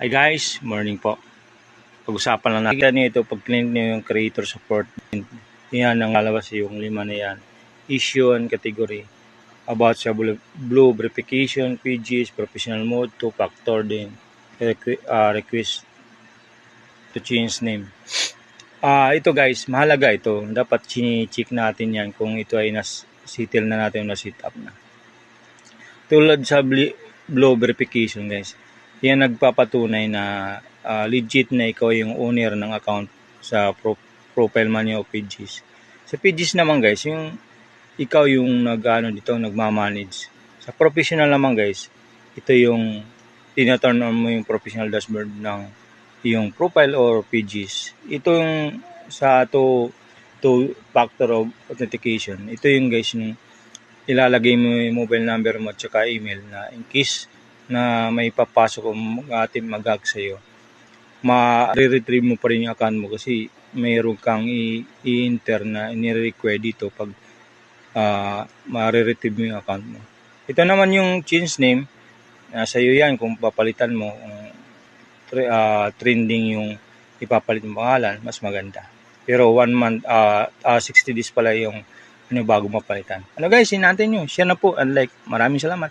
Hi guys, morning po. Pag-usapan lang natin ito pag click niyo yung creator support. Yan ang lalabas yung lima na yan. Issue and category. About sa blue, verification, PGs, professional mode, two-factor din. Requ- ah, request to change name. Ah, ito guys, mahalaga ito. Dapat chini-check natin yan kung ito ay nas settle na natin na up na. Tulad sa blue verification guys. Yan nagpapatunay na ah, legit na ikaw yung owner ng account sa pro- profile man o pages. Sa pages naman guys, yung ikaw yung nag-ano dito, nagmamanage. Sa professional naman guys, ito yung tinaturn on mo yung professional dashboard ng yung profile or pages. Ito yung sa to to factor of authentication. Ito yung guys yung ilalagay mo yung mobile number mo at saka email na in case na may papasok ang ating mag-hack sa'yo, ma-retrieve mo pa rin yung account mo kasi mayroon kang i-enter na nire-require dito pag uh, ma-retrieve mo yung account mo. Ito naman yung change name, nasa iyo yan kung papalitan mo, ah, trending yung ipapalit mo pangalan, mas maganda. Pero one month, ah ah, 60 days pala yung ano, bago mapalitan. Ano guys, hinantin nyo. Share na po and like. Maraming salamat.